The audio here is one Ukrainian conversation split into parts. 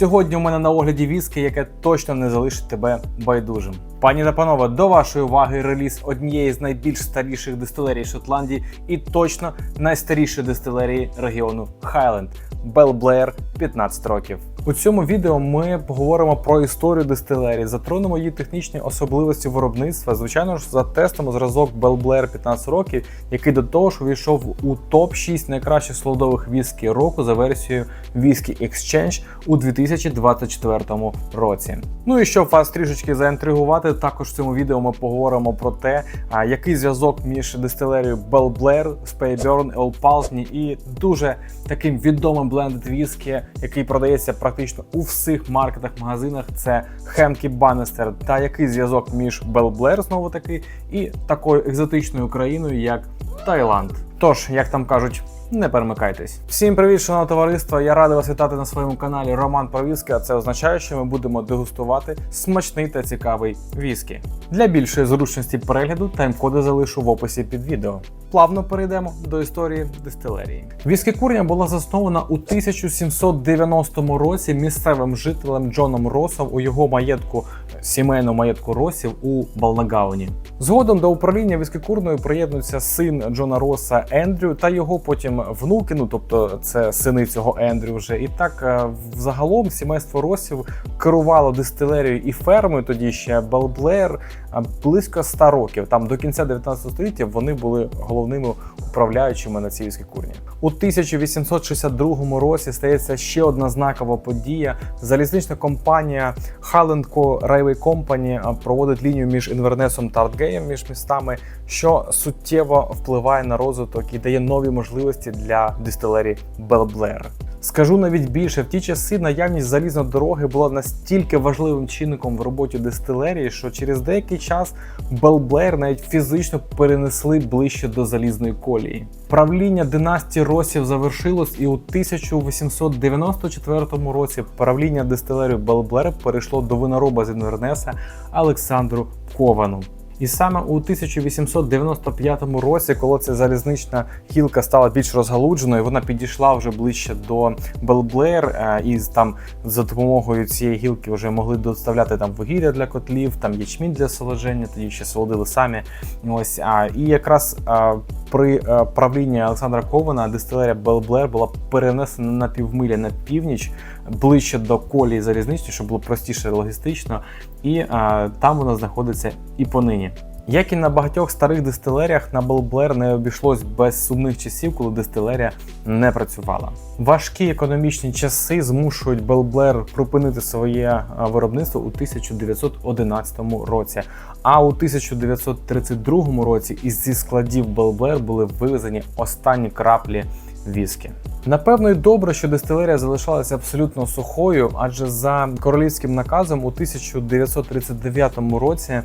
сьогодні у мене на огляді віскі, яке точно не залишить тебе байдужим. Пані та панове, до вашої уваги реліз однієї з найбільш старіших дистилерій Шотландії і точно найстарішої дистилерії регіону Хайленд Белблеєр Blair 15 років. У цьому відео ми поговоримо про історію дистилерії, затронемо її технічні особливості виробництва. Звичайно ж, затестимо зразок Bell Blair 15 років, який до того ж увійшов у топ 6 найкращих солодових віскі року за версією Whisky Exchange у 2024 році. Ну і щоб вас трішечки заінтригувати, також в цьому відео ми поговоримо про те, який зв'язок між дистилерією Bell Blair, Speyburn, Old Pulteney і дуже таким відомим blended whisky, який продається практично у всіх маркетах, магазинах. Це Хемкі Баннестер та який зв'язок між Белблер, знову таки, і такою екзотичною країною, як Таїланд. Тож, як там кажуть, не перемикайтесь. Всім привіт, шановне товариство! Я радий вас вітати на своєму каналі Роман про віскі, а це означає, що ми будемо дегустувати смачний та цікавий віскі. Для більшої зручності перегляду тайм-коди залишу в описі під відео. Плавно перейдемо до історії дистилерії. Віскі курня була заснована у 1790 році місцевим жителем Джоном Росом у його маєтку сімейному маєтку Росів у Балнагауні. Згодом до управління віскікурною приєднується син Джона Роса Ендрю та його потім внуки. Ну тобто це сини цього Ендрю вже. І так е, взагалом сімейство Росів керувало дистилерією і фермою. Тоді ще Белблер близько 100 років. Там до кінця 19 століття вони були головними управляючими на цій віскікурні. У 1862 році стається ще одна знакова подія. Залізнична компанія Hallenco Railway Company проводить лінію між Інвернесом та Артгеєм між містами, що суттєво впливає на розвиток і дає нові можливості для дистилерії Белблер. Скажу навіть більше, в ті часи наявність залізної дороги була настільки важливим чинником в роботі дистилерії, що через деякий час Белблер навіть фізично перенесли ближче до залізної колії. Правління династії Росів завершилось, і у 1894 році правління дистилерії Белблер перейшло до винороба з Інвернеса Олександру Ковану. І саме у 1895 році, коли ця залізнична гілка стала більш розгалудженою, вона підійшла вже ближче до Белблер, і там за допомогою цієї гілки вже могли доставляти там вугілля для котлів, там ячмінь для солодження, тоді ще солодили самі. Ось а і якраз при правлінні Олександра Кована дистилерія Белблер була перенесена на півмилі на північ, ближче до колії залізниці, щоб було простіше логістично, і а, там вона знаходиться і понині. Як і на багатьох старих дистилеріях, на Белблер не обійшлось без сумних часів, коли дистилерія не працювала. Важкі економічні часи змушують Белблер припинити своє виробництво у 1911 році. А у 1932 році із зі складів Белблер були вивезені останні краплі віскі. Напевно, й добре, що дистилерія залишалася абсолютно сухою, адже за королівським наказом у 1939 році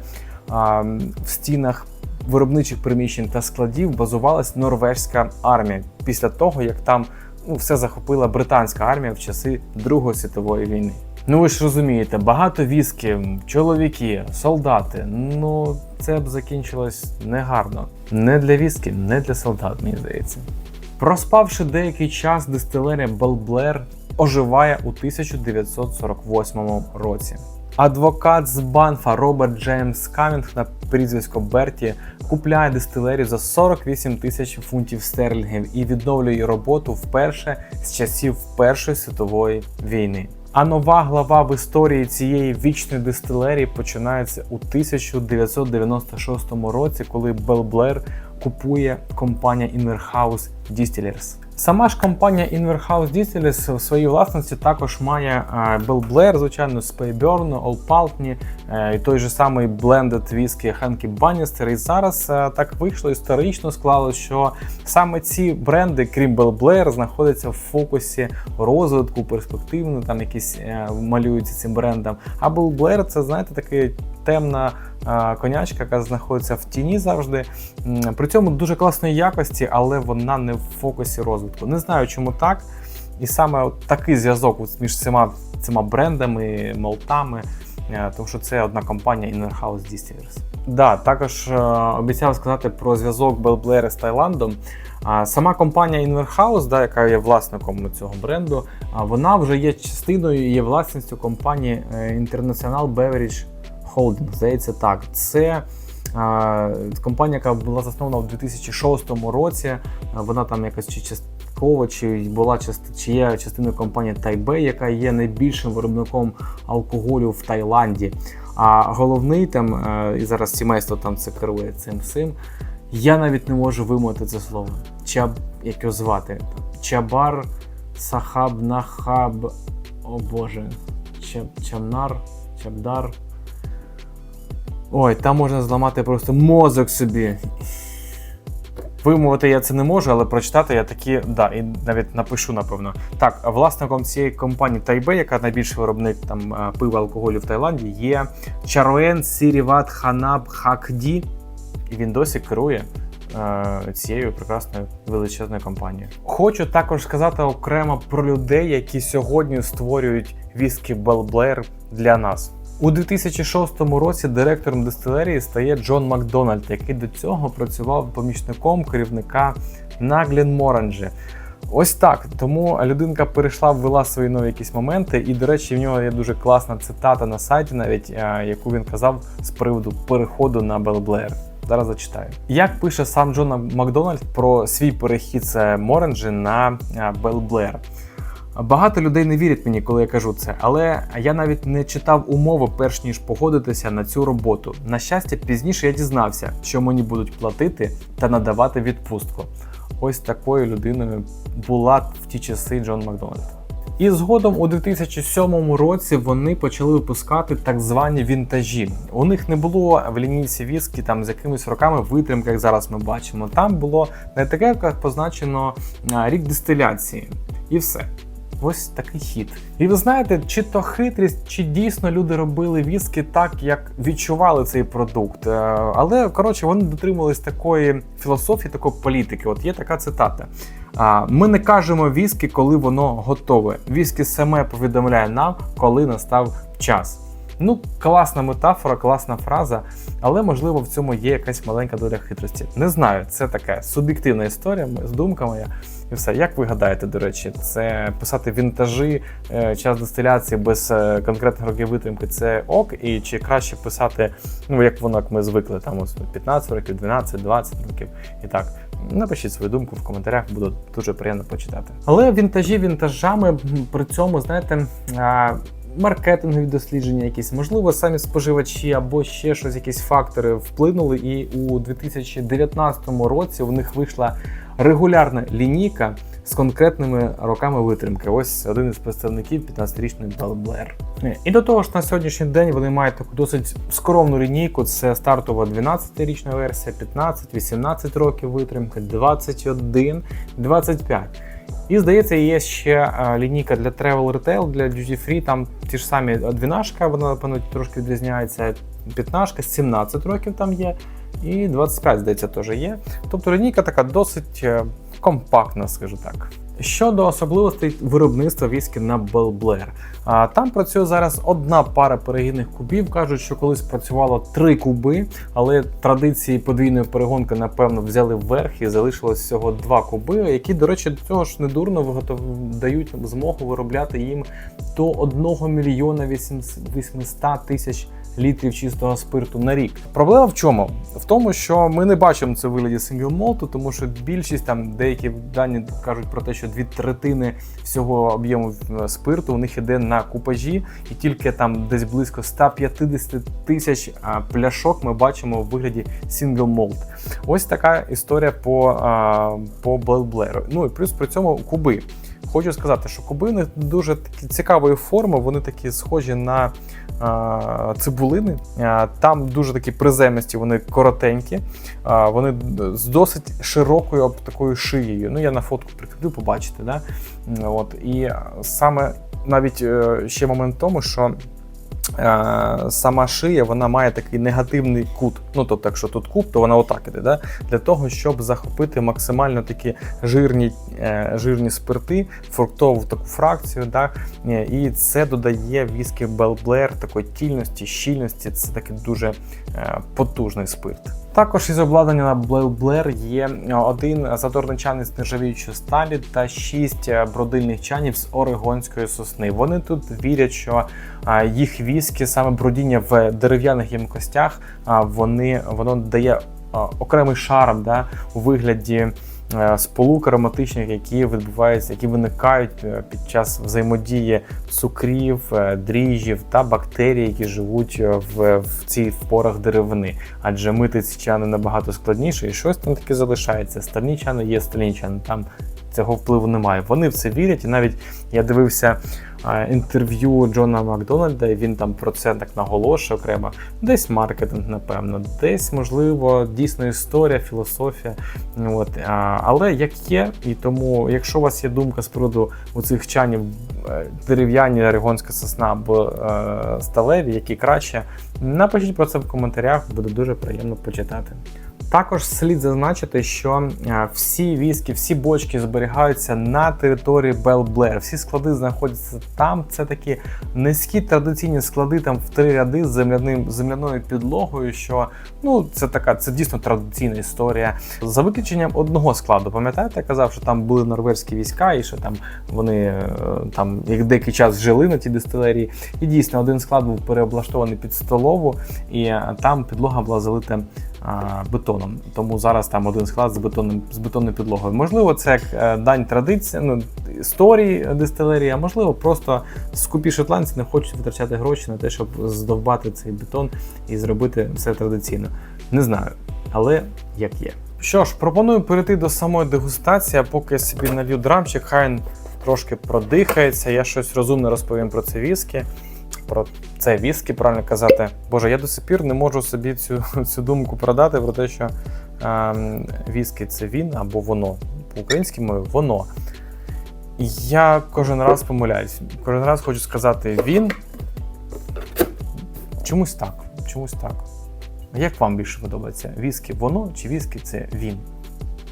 в стінах виробничих приміщень та складів базувалась норвежська армія після того, як там ну, все захопила британська армія в часи Другої світової війни. Ну ви ж розумієте, багато віскі, чоловіки, солдати. Ну це б закінчилось негарно. Не для віскі, не для солдат, мені здається. Проспавши деякий час, дистилерія Белблер оживає у 1948 році. Адвокат з Банфа Роберт Джеймс Камінг на прізвисько Берті купляє дистилерію за 48 тисяч фунтів стерлінгів і відновлює роботу вперше з часів Першої світової війни. А нова глава в історії цієї вічної дистилерії починається у 1996 році, коли Белблер купує компанія Inverhouse Distillers. Сама ж компанія Inverhouse Distillers в своїй власності також має Bell Blair, звичайно, Speyburn, Old Pulteney, і той же самий Blended Whisky Hanky Bannister. І зараз так вийшло історично склалося, що саме ці бренди, крім Bell Blair, знаходяться в фокусі розвитку, перспективно там якісь е, малюються цим брендам. А Bell Blair це, знаєте, такий темна конячка, яка знаходиться в тіні завжди. При цьому дуже класної якості, але вона не в фокусі розвитку. Не знаю, чому так. І саме такий зв'язок між цими цими брендами, молтами е, тому що це одна компанія Inner House Distillers. Да, також е, обіцяв сказати про зв'язок Белблери з Таїландом. А Сама компанія Inverhouse, да, яка є власником цього бренду, вона вже є частиною і є власністю компанії е, International Beverage Holding. Здається, так. Це компанія, яка була заснована у 2006 році. Вона там якось чи частково, чи була чи є частиною компанії Тайбей, яка є найбільшим виробником алкоголю в Таїланді. А головний там, е, і зараз сімейство там це керує цим всім. Я навіть не можу вимовити це слово. Чаб, як його звати? Чабар Сахаб Нахаб. О Боже. Чаб, Чамнар, Чабдар. Ой, там можна зламати просто мозок собі. Вимовити я це не можу, але прочитати я такі, да, і навіть напишу, напевно. Так, власником цієї компанії Тайбе, яка найбільший виробник там е, пива алкоголю в Таїланді, є Чаруен Сіріват Ханаб Хакді. І він досі керує е, цією прекрасною величезною компанією. Хочу також сказати окремо про людей, які сьогодні створюють віскі Белблер для нас. У 2006 році директором дистилерії стає Джон Макдональд, який до цього працював помічником керівника на Гленморанджі. Ось так. Тому людинка перейшла, ввела свої нові якісь моменти. І, до речі, в нього є дуже класна цитата на сайті, навіть е, яку він казав з приводу переходу на Белблер. Зараз зачитаю. Як пише сам Джон Макдональд про свій перехід з Моранджі на Белблер. Багато людей не вірять мені, коли я кажу це, але я навіть не читав умови, перш ніж погодитися на цю роботу. На щастя, пізніше я дізнався, що мені будуть платити та надавати відпустку. Ось такою людиною була в ті часи Джон Макдональд. І згодом у 2007 році вони почали випускати так звані вінтажі. У них не було в лінійці віскі там з якимись роками витримки, як зараз ми бачимо. Там було не таке, як позначено рік дистиляції, і все. Ось такий хід. І ви знаєте, чи то хитрість, чи дійсно люди робили віскі так, як відчували цей продукт. Е, Але коротше, вони дотримувались такої філософії, такої політики. От є така цитата. Ми не кажемо віскі, коли воно готове. Віскі саме повідомляє нам, коли настав час. Ну, класна метафора, класна фраза, але можливо в цьому є якась маленька доля хитрості. Не знаю, це така суб'єктивна історія з думками. І все. Як ви гадаєте, до речі, це писати вінтажі, е, час дистиляції без е, конкретних років витримки це ок, і чи краще писати, ну як воно, як ми звикли, там ось 15 років, 12, 20 років і так. Напишіть свою думку в коментарях, буде дуже приємно почитати. Але вінтажі вінтажами при цьому, знаєте. Маркетингові дослідження, якісь, можливо, самі споживачі або ще щось, якісь фактори вплинули. І у 2019 році у них вийшла регулярна лінійка з конкретними роками витримки. Ось один із представників 15-річний Белблер. І до того ж, на сьогоднішній день вони мають таку досить скромну лінійку. Це стартова 12-річна версія, 15, 18 років витримки, 21, 25. І здається, є ще е, лінійка для travel retail, для duty free. Там ті ж самі 12, вона напевно трошки відрізняється. 15, 17 років там є, і 25, здається, теж є. Тобто лінійка така досить е, компактна, скажу так. Щодо особливостей виробництва віскі на Белблер. Там працює зараз одна пара перегінних кубів. Кажуть, що колись працювало три куби, але традиції подвійної перегонки, напевно, взяли вверх і залишилось всього два куби, які, до речі, до цього ж недурно виготов... дають змогу виробляти їм до 1 мільйона 800 тисяч літрів чистого спирту на рік. Проблема в чому? В тому, що ми не бачимо це в вигляді сингл молту, тому що більшість там деякі дані кажуть про те, що дві третини всього об'єму е, спирту у них іде на купажі, і тільки там десь близько 150 тисяч пляшок ми бачимо в вигляді сингл молт. Ось така історія по, по Белблеру. Ну і плюс при цьому куби. Хочу сказати, що кубини дуже такі цікавої форми, вони такі схожі на а, цибулини. А, там дуже такі приземисті, вони коротенькі, а, вони з досить широкою об такою шиєю. Ну, я на фотку прикріплю, побачите. Да? От. І саме навіть е, ще момент в тому, що сама шия вона має такий негативний кут. Ну тобто, якщо тут куб, то вона отак іде. Да? Для того, щоб захопити максимально такі жирні, е, жирні спирти, фруктову таку фракцію. Да? Е, І це додає віскі Белблер такої тільності, щільності. Це такий дуже е, потужний спирт. Також із обладнання на Blair є е, один заторний чан з нержавіючої сталі та шість е, бродильних чанів з орегонської сосни. Вони тут вірять, що їх віскі, саме бродіння в дерев'яних ємкостях, вони воно дає окремий шарм да, у вигляді. Е, Сполук ароматичних, які відбуваються, які виникають е, під час взаємодії цукрів, е, дріжджів та бактерій, які живуть в, в цій порах деревини. Адже мити ці чани набагато складніше, і щось там таке залишається. Стальні чани є стальні чани, там цього впливу немає. Вони в це вірять, і навіть я дивився інтерв'ю Джона Макдональда, і він там про це так наголошує окремо. Десь маркетинг, напевно, десь, можливо, дійсно історія, філософія. От. Але як є, і тому, якщо у вас є думка з приводу оцих чанів е, дерев'яні, орегонська сосна або е, сталеві, які краще, напишіть про це в коментарях, буде дуже приємно почитати. Також слід зазначити, що е, всі віскі, всі бочки зберігаються на території Белблер. Всі склади знаходяться там. Це такі низькі традиційні склади, там в три ряди з земляним земляною підлогою. Що ну це така, це дійсно традиційна історія. За виключенням одного складу, пам'ятаєте, я казав, що там були норвезькі війська, і що там вони е, там як деякий час жили на тій дистилерії. І дійсно один склад був переоблаштований під столову, і е, там підлога була залита бетоном. Тому зараз там один склад з бетонним з бетонною підлогою. Можливо, це як е, дань традиції, ну, історії дистилерії, а можливо, просто скупі шотландці не хочуть витрачати гроші на те, щоб здовбати цей бетон і зробити все традиційно. Не знаю, але як є. Що ж, пропоную перейти до самої дегустації, а поки я собі налью драмчик, хай трошки продихається. Я щось розумне розповім про це віскі. Про це віскі, правильно казати. Боже, я до сих пір не можу собі цю, цю думку продати про те, що ем, віскі це він або воно. По-українськи мові воно. Я кожен раз помиляюсь. Кожен раз хочу сказати він. Чомусь так. Чомусь так. Як вам більше подобається? Віскі воно чи віскі це він?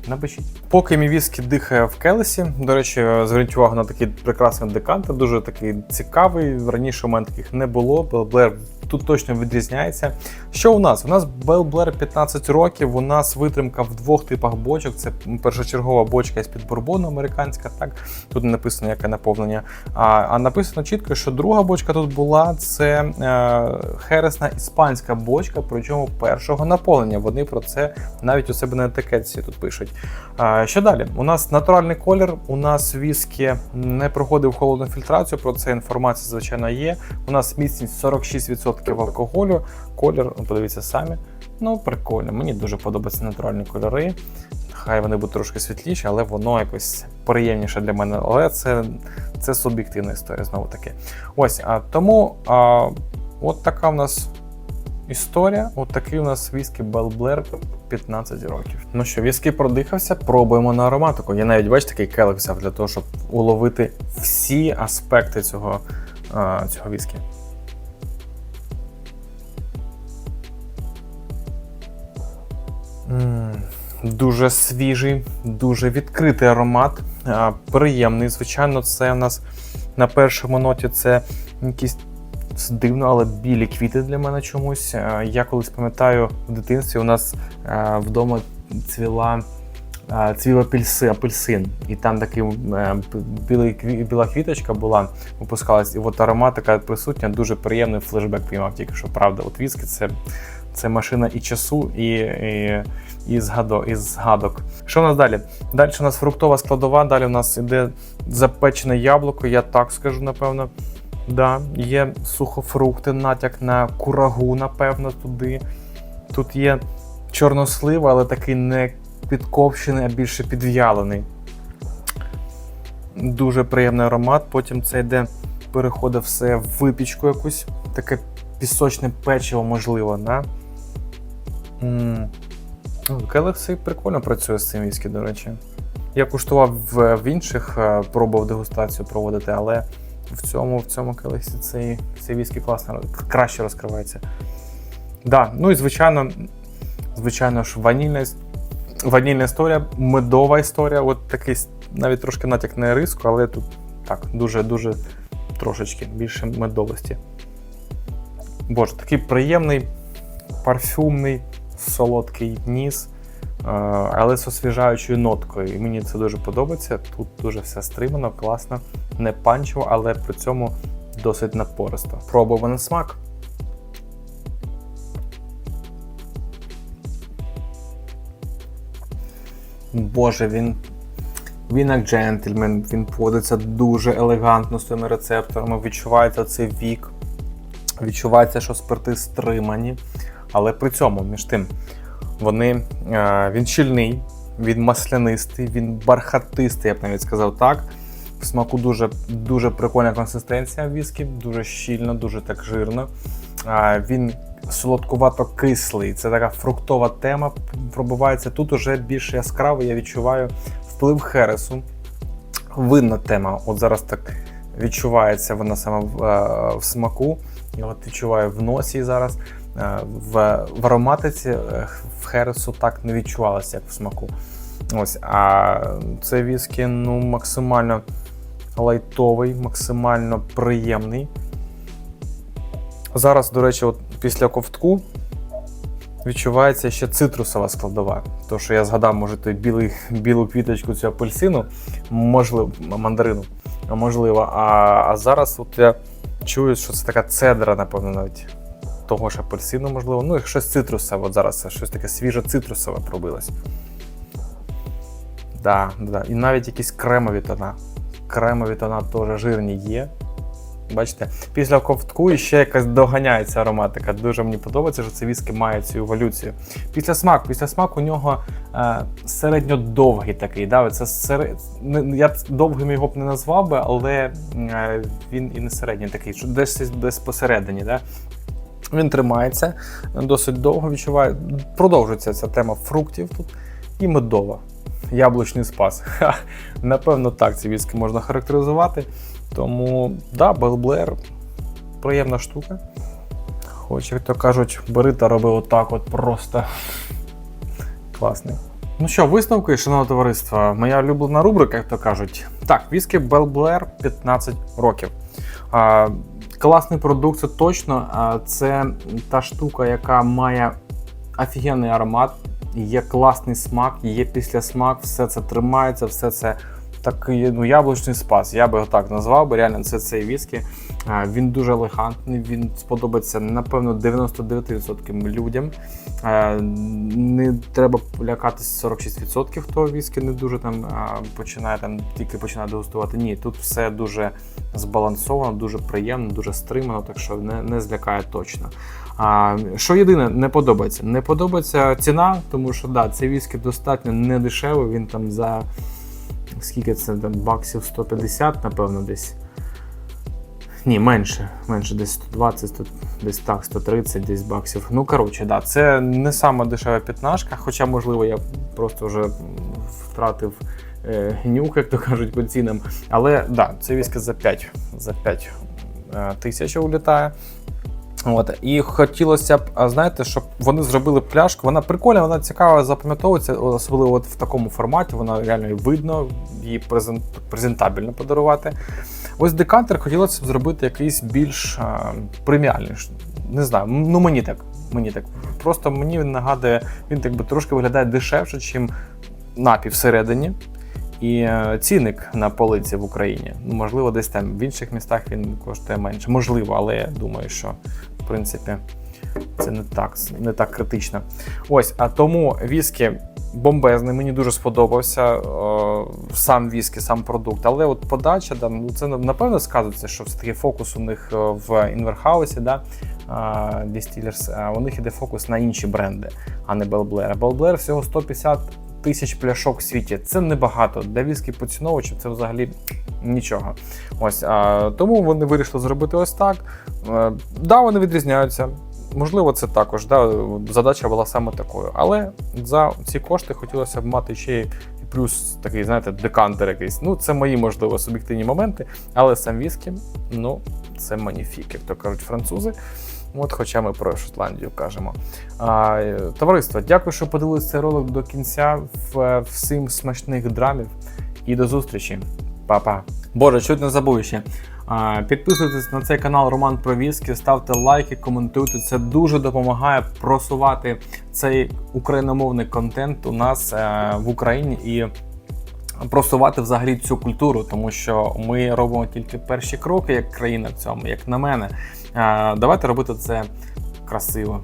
Напишіть. Поки мій дихає в келесі. До речі, зверніть увагу на такий прекрасний декантер, дуже такий цікавий. Раніше у мене таких не було. Белблер тут точно відрізняється. Що у нас? У нас Белблер 15 років. У нас витримка в двох типах бочок. Це першочергова бочка з-під бурбону американська. Так тут не написано яке наповнення. А, а написано чітко, що друга бочка тут була це е, хересна іспанська бочка, причому першого наповнення. Вони про це навіть у себе на етикетці тут пишуть. Що далі? У нас натуральний колір, у нас віскі не проходив холодну фільтрацію. Про це інформація, звичайно, є. У нас міцність 46% алкоголю. Колір, ну, подивіться самі. Ну, прикольно. Мені дуже подобаються натуральні кольори. Хай вони будуть трошки світліші, але воно якось приємніше для мене. Але це, це суб'єктивна історія, знову таки. Ось, а тому а, от така в нас історія. От такий у нас віскі Белблер 15 років. Ну що, віскі продихався, пробуємо на ароматику. Я навіть бачите, такий келик взяв для того, щоб уловити всі аспекти цього, цього віскі. Дуже свіжий, дуже відкритий аромат, приємний. Звичайно, це у нас на першому ноті це якісь дивно, але білі квіти для мене чомусь. Я колись пам'ятаю в дитинстві у нас вдома цвіла. а, Цвіла апельси, апельсин, і там такий е, білий, біла квіточка була, випускалась, і от аромат така присутня, дуже приємний флешбек піймав, тільки що правда. От віскі це, це машина і часу, і, і, і, згадок, і згадок. Що у нас далі? Далі у нас фруктова складова, далі у нас іде запечене яблуко, я так скажу, напевно. Да, є сухофрукти, натяк на курагу, напевно, туди. Тут є чорнослив, але такий не підкопчений, а більше підв'ялений. Дуже приємний аромат. Потім це йде, переходить все в випічку якусь, таке пісочне печиво, можливо. Да? Ну, прикольно працює з цим віскі, до речі. Я куштував в, в інших, е, пробував дегустацію проводити, але в цьому, в цьому келесі цей, цей віскі класно краще розкривається. Да, ну і звичайно, звичайно ж, ванільна, ванільна історія, медова історія. От такий навіть трошки натяк на риску, але тут так, дуже-дуже трошечки більше медовості. Боже, такий приємний, парфюмний, солодкий ніс, але з освіжаючою ноткою. І мені це дуже подобається. Тут дуже все стримано, класно, не панчево, але при цьому досить напористо. Пробував на смак. Боже, він. Він як джентльмен, він поводиться дуже елегантно з цими рецепторами. Відчувається цей вік, відчувається, що спирти стримані. Але при цьому, між тим, вони, е, він щільний, він маслянистий, він бархатистий, я б навіть сказав так. В смаку дуже, дуже прикольна консистенція віскі, дуже щільно, дуже так жирно. Е, він солодкувато-кислий. Це така фруктова тема пробивається. Тут уже більш яскраво, я відчуваю вплив Хересу. Винна тема. От зараз так відчувається вона саме в, в смаку. Я от відчуваю в носі зараз. Е, В, в ароматиці е, в Хересу так не відчувалося, як в смаку. Ось, а це віскі ну, максимально лайтовий, максимально приємний. Зараз, до речі, от після ковтку відчувається ще цитрусова складова. То, що я згадав, може, той білий, білу квіточку цю апельсину, можливо, мандарину, можливо. А, а зараз от я чую, що це така цедра, напевно, навіть того ж апельсину, можливо. Ну, і щось цитрусове. От зараз щось таке свіже цитрусове пробилось. Да, да. І навіть якісь кремові тона. Кремові тона теж жирні є. Бачите, після ковтку ще якась доганяється ароматика. Дуже мені подобається, що це віскі має цю еволюцію. Після смаку, після смаку у нього е, середньодовгий такий. Да? Це серед... Я б довгим його б не назвав би, але е, він і не середній такий, що десь, десь посередині. Да? Він тримається досить довго відчуває. Продовжується ця тема фруктів тут і медова. Яблучний спас. Ха, Напевно, так ці віскі можна характеризувати. Тому, да, Белблер приємна штука. Хоч, як то кажуть, бери та роби отак от просто. Класний. Ну що, висновки, шановне товариство, моя улюблена рубрика, як то кажуть. Так, віскі Белблер 15 років. А, класний продукт, це точно. Це та штука, яка має офігенний аромат, є класний смак, є післясмак, все це тримається, все це такий ну, яблучний спас. Я би його так назвав, бо реально це цей віскі. Він дуже елегантний, він сподобається, напевно, 99% людям. Не треба лякатись 46% того віскі, не дуже там починає там тільки починає дегустувати. Ні, тут все дуже збалансовано, дуже приємно, дуже стримано, так що не, не злякає точно. А, що єдине, не подобається. Не подобається ціна, тому що да, цей віскі достатньо не він там за скільки це баксів 150, напевно, десь. Ні, менше, менше, десь 120, 100, десь так, 130 десь баксів. Ну, коротше, да, це не сама дешева п'ятнашка, хоча, можливо, я просто вже втратив е, нюх, як то кажуть, по цінам. Але да, це віскі за 5, за 5 е, тисяч улітає. От, і хотілося б, знаєте, щоб вони зробили пляшку. Вона прикольна, вона цікава, запам'ятовується, особливо от в такому форматі. Вона реально видно, її презент, презентабельно подарувати. Ось декантер хотілося б зробити якийсь більш а, преміальний. Не знаю, ну мені так. Мені так. Просто мені він нагадує, він так би трошки виглядає дешевше, ніж напій всередині. І е, цінник на полиці в Україні. Ну, можливо, десь там в інших містах він коштує менше. Можливо, але я думаю, що в принципі це не так, не так критично. Ось, а тому віскі бомбезний, мені дуже сподобався е, сам віскі, сам продукт. Але от подача, да, ну, це напевно сказується, що все-таки фокус у них е, в Інверхаусі, да, Distillers, у них іде фокус на інші бренди, а не Белблер. Белблер всього 150 тисяч пляшок в світі. Це небагато. Для віскі поціновувачів це взагалі нічого. Ось а, тому вони вирішили зробити ось так. Е, да, вони відрізняються. Можливо, це також да, задача була саме такою. Але за ці кошти хотілося б мати ще й плюс такий, знаєте, декантер якийсь. Ну, це мої, можливо, суб'єктивні моменти, але сам віскі, ну, це маніфік, як то кажуть французи. От, хоча ми про Шотландію кажемо. А, е, товариство, дякую, що подивилися цей ролик до кінця. Всім смачних драмів і до зустрічі. Па-па. Боже, чуть не забув ще. Підписуйтесь на цей канал Роман про віскі, ставте лайки, коментуйте. Це дуже допомагає просувати цей україномовний контент у нас е, в Україні і просувати взагалі цю культуру, тому що ми робимо тільки перші кроки як країна в цьому, як на мене. Е, Давайте робити це красиво,